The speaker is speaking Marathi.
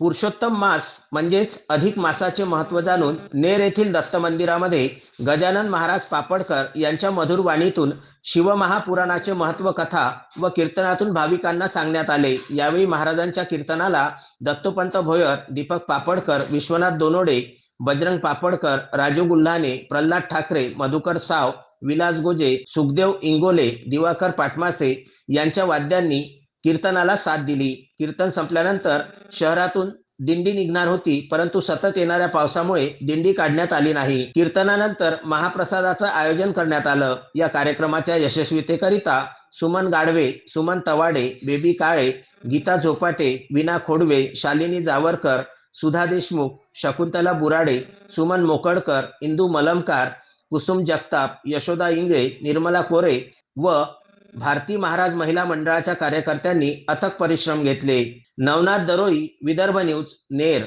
पुरुषोत्तम मास म्हणजेच अधिक मासाचे महत्त्व जाणून नेर येथील दत्त मंदिरामध्ये गजानन महाराज पापडकर यांच्या मधुर वाणीतून शिवमहापुराणाचे महत्त्व कथा व कीर्तनातून भाविकांना सांगण्यात आले. यावेळी महाराजांच्या कीर्तनाला दत्तोपंत भोयर दीपक पापडकर विश्वनाथ दोनोडे बजरंग पापडकर राजू गुल्हाने प्रल्हाद ठाकरे मधुकर साव विलास गोजे सुखदेव इंगोले दिवाकर पाटमासे यांच्या वाद्यांनी कीर्तनाला साथ दिली. कीर्तन संपल्यानंतर शहरातून दिंडी निघणार होती परंतु सतत येणाऱ्या पावसामुळे दिंडी काढण्यात आली नाही. कीर्तनानंतर महाप्रसादाचं आयोजन करण्यात आलं. या कार्यक्रमाच्या यशस्वीतेकरिता सुमन गाडवे सुमन तवाडे बेबी काळे गीता झोपाटे विना खोडवे शालिनी जावरकर सुधा देशमुख शकुंतला बुराडे सुमन मोकडकर इंदू मलमकार कुसुम जगताप यशोदा इंगळे निर्मला कोरे व भारती महाराज महिला मंडळाच्या कार्यकर्त्यांनी अथक परिश्रम घेतले. नवनाथ दरोई विदर्भ न्यूज नेर